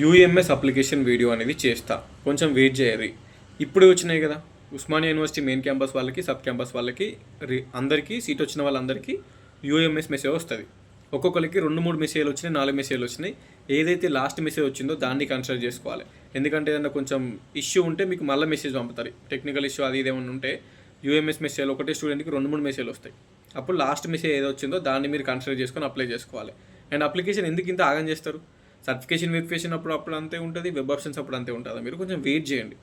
UMS application video అనేది చేస్తా. కొంచెం వెయిట్ చేయాలి. ఇప్పుడే వచ్చినాయి కదా. ఉస్మానియా యూనివర్సిటీ మెయిన్ క్యాంపస్ వాళ్ళకి సబ్ క్యాంపస్ వాళ్ళకి రి- అందరికీ సీట్ వచ్చిన వాళ్ళందరికీ యూఎంఎస్ మెసేజ్ వస్తుంది. ఒక్కొక్కరికి రెండు మూడు మెసేజ్లు వచ్చినాయి నాలుగు మెసేజ్లు వచ్చినాయి. ఏదైతే లాస్ట్ మెసేజ్ వచ్చిందో దాన్ని కన్సిడర్ చేసుకోవాలి. ఎందుకంటే ఏదైనా కొంచెం ఇష్యూ ఉంటే మీకు మళ్ళీ మెసేజ్ పంపుతారు. టెక్నికల్ ఇష్యూ అది ఇదేమన్నా ఉంటే యూఎంఎస్ మెసేజ్ ఒకటే స్టూడెంట్కి రెండు మూడు మెసేజ్లు వస్తాయి. అప్పుడు లాస్ట్ మెసేజ్ ఏదో వచ్చిందో దాన్ని మీరు కన్సిడర్ చేసుకొని అప్లై చేసుకోవాలి. అండ్ అప్లికేషన్ ఎందుకు ఇంత ఆగం చేస్తారు? సర్టిఫికేషన్ వెరిఫికేషన్ అప్పుడు అప్పుడు అంతే ఉంటుంది వెబ్ ఆప్షన్స్ అప్పుడు అంతే ఉంటుంది. మీరు కొంచెం వెయిట్ చేయండి.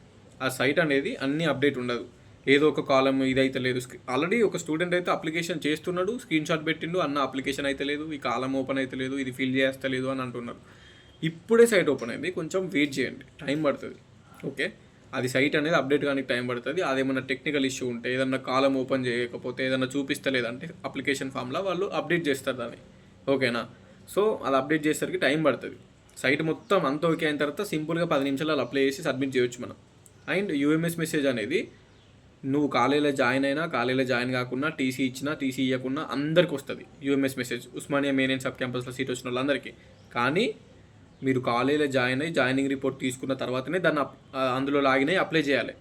ఆ సైట్ అనేది అన్ని అప్డేట్ ఉండదు. ఏదో ఒక కాలం ఇదైతే లేదు. ఆల్రెడీ ఒక స్టూడెంట్ అయితే అప్లికేషన్ చేస్తున్నాడు స్క్రీన్ షాట్ పెట్టిండు అన్న అప్లికేషన్ అయితే లేదు ఈ కాలం ఓపెన్ అయితే లేదు ఇది ఫిల్ చేస్తలేదు అని అంటున్నారు. ఇప్పుడే సైట్ ఓపెన్ అయింది. కొంచెం వెయిట్ చేయండి. టైం పడుతుంది. ఓకే అది సైట్ అనేది అప్డేట్ కానీ టైం పడుతుంది. అదేమన్నా టెక్నికల్ ఇష్యూ ఉంటే ఏదన్నా కాలం ఓపెన్ చేయకపోతే ఏదన్నా చూపిస్తలేదంటే అప్లికేషన్ ఫామ్లో వాళ్ళు అప్డేట్ చేస్తారు దాన్ని. ఓకేనా సో అది అప్డేట్ చేసేసరికి టైం పడుతుంది. సైట్ మొత్తం అంత ఓకే అయిన తర్వాత సింపుల్గా పది నిమిషాలు అప్లై చేసి సబ్మిట్ చేయొచ్చు మనం. అండ్ యూఎంఎస్ మెసేజ్ అనేది నువ్వు కాలేజీలో జాయిన్ అయినా కాలేజీలో జాయిన్ కాకుండా టీసీ ఇచ్చినా టీసీ ఇవ్వకుండా అందరికి వస్తుంది UMS message. Osmania main and sub క్యాంపస్లో సీట్ వచ్చిన వాళ్ళందరికీ. కానీ మీరు కాలేజీలో జాయిన్ అయ్యి జాయినింగ్ రిపోర్ట్ తీసుకున్న తర్వాతనే దాన్ని అందులో లాగిన్ అయ్యి అప్లై చేయాలి.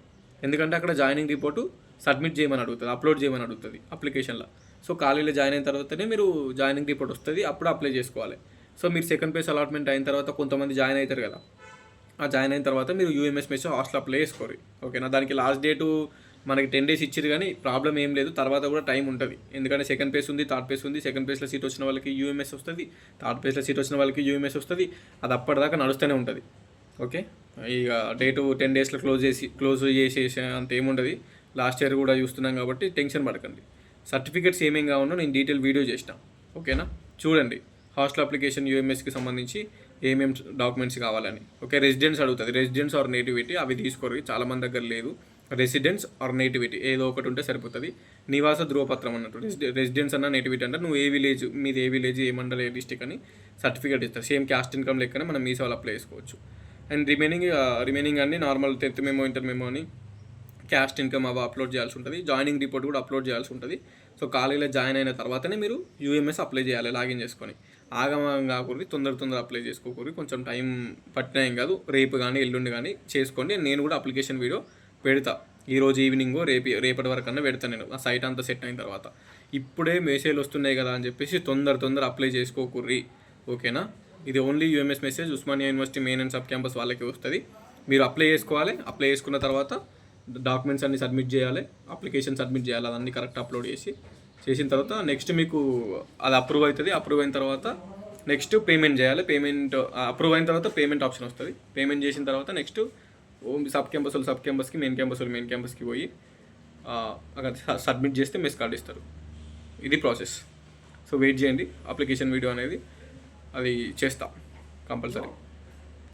ఎందుకంటే అక్కడ జాయినింగ్ రిపోర్టు సబ్మిట్ చేయమని అడుగుతుంది అప్లోడ్ చేయమని అడుగుతుంది అప్లికేషన్లో. సో కాలేజీలో జాయిన్ అయిన తర్వాతనే మీరు జాయినింగ్ రిపోర్ట్ వస్తుంది అప్పుడు అప్లై చేసుకోవాలి. సో మీరు సెకండ్ ప్లేస్ అలాట్మెంట్ అయిన తర్వాత కొంతమంది జాయిన్ అవుతారు కదా. ఆ జాయిన్ అయిన తర్వాత మీరు యూఎంఎస్ మెస్ హాస్టల్ అప్లై చేసుకోరు. ఓకేనా దానికి లాస్ట్ డేటు మనకి టెన్ డేస్ ఇచ్చారు కానీ ప్రాబ్లం ఏం లేదు. తర్వాత కూడా టైం ఉంటుంది. ఎందుకంటే సెకండ్ ప్లేస్ ఉంది థర్డ్ ప్లేస్ ఉంది. సెకండ్ ప్లేస్లో సీట్ వచ్చిన వాళ్ళకి యూఎంఎస్ వస్తుంది. థర్డ్ ప్లేస్లో సీట్ వచ్చిన వాళ్ళకి యూఎంఎస్ వస్తుంది. అది అప్పటిదాకా నడుస్తూనే ఉంటుంది. ఓకే ఇక డేటు టెన్ డేస్లో క్లోజ్ చేసి క్లోజ్ చేసేసి అంత ఏముండదు లాస్ట్ ఇయర్ కూడా చూస్తున్నాం కాబట్టి టెన్షన్ పడకండి. సర్టిఫికేట్స్ ఏమేం కావాలో నేను డీటెయిల్ వీడియో చేసిన ఓకేనా చూడండి. హాస్టల్ అప్లికేషన్ యూఎంఎస్కి సంబంధించి ఏమేమి డాక్యుమెంట్స్ కావాలని. ఓకే రెసిడెన్స్ అడుగుతుంది. రెసిడెన్స్ ఆర్ నేటివిటీ అవి తీసుకోరు. చాలామంది దగ్గర లేదు. రెసిడెన్స్ ఆర్ నేటివిటీ ఏదో ఒకటి ఉంటే సరిపోతుంది. నివాస ధృవపత్రం అన్నట్టు. రెసిడె- రెసిడెన్స్ అన్న నేటివిటీ అంటే నువ్వు ఏ విలేజ్ మీది ఏ విలేజ్ ఏ మండల ఏ డిస్టిక్ అని సర్టిఫికేట్ ఇస్తారు. సేమ్ క్యాస్ట్ ఇన్కమ్ లెక్కనే మనం మీ సేవలు అప్లై చేసుకోవచ్చు. అండ్ రిమైనింగ్ రిమైనింగ్ అన్ని normal tenth memo inter memo అని క్యాస్ట్ ఇన్కమ్ అవి అప్లోడ్ చేయాల్సి ఉంటుంది. జాయినింగ్ రిపోర్ట్ కూడా అప్లోడ్ చేయాల్సి ఉంటుంది. సో కాలేజీలో జాయిన్ అయిన తర్వాతనే మీరు యూఎంఎస్ అప్లై చేయాలి లాగిన్ చేసుకొని. ఆగమం కాకూడదు తొందర తొందర అప్లై చేసుకోకూడదు. కొంచెం టైం పట్టినా ఏం కాదు. రేపు కానీ ఎల్లుండి కానీ చేసుకోండి. నేను కూడా అప్లికేషన్ వీడియో పెడతా. ఈ రోజు ఈవినింగ్ రేపు రేపటి వరకు అన్నా పెడతాను నేను. ఆ సైట్ అంతా సెట్ అయిన తర్వాత. ఇప్పుడే మెసేజ్లు వస్తున్నాయి కదా అని చెప్పేసి తొందర తొందర అప్లై చేసుకోకూర్రి. ఓకేనా? ఇది only UMS message. Osmania university main and sub campus వాళ్ళకి వస్తుంది. మీరు అప్లై చేసుకోవాలి. అప్లై చేసుకున్న తర్వాత డాక్యుమెంట్స్ అన్ని సబ్మిట్ చేయాలి అప్లికేషన్ సబ్మిట్ చేయాలి అదన్నీ కరెక్ట్ అప్లోడ్ చేసి చేసిన తర్వాత నెక్స్ట్ మీకు అది అప్రూవ్ అవుతుంది. అప్రూవ్ అయిన తర్వాత నెక్స్ట్ పేమెంట్ చేయాలి. పేమెంట్ అప్రూవ్ అయిన తర్వాత పేమెంట్ ఆప్షన్ వస్తుంది. పేమెంట్ చేసిన తర్వాత నెక్స్ట్ సబ్ క్యాంపస్ వాళ్ళు సబ్ క్యాంపస్కి మెయిన్ క్యాంపస్ వాళ్ళు మెయిన్ క్యాంపస్కి పోయి అక్కడ సబ్మిట్ చేస్తే మెస్ కార్డ్ ఇస్తారు. ఇది ప్రాసెస్. సో వెయిట్ చేయండి. అప్లికేషన్ వీడియో అనేది అది చేస్తా. కంపల్సరీ.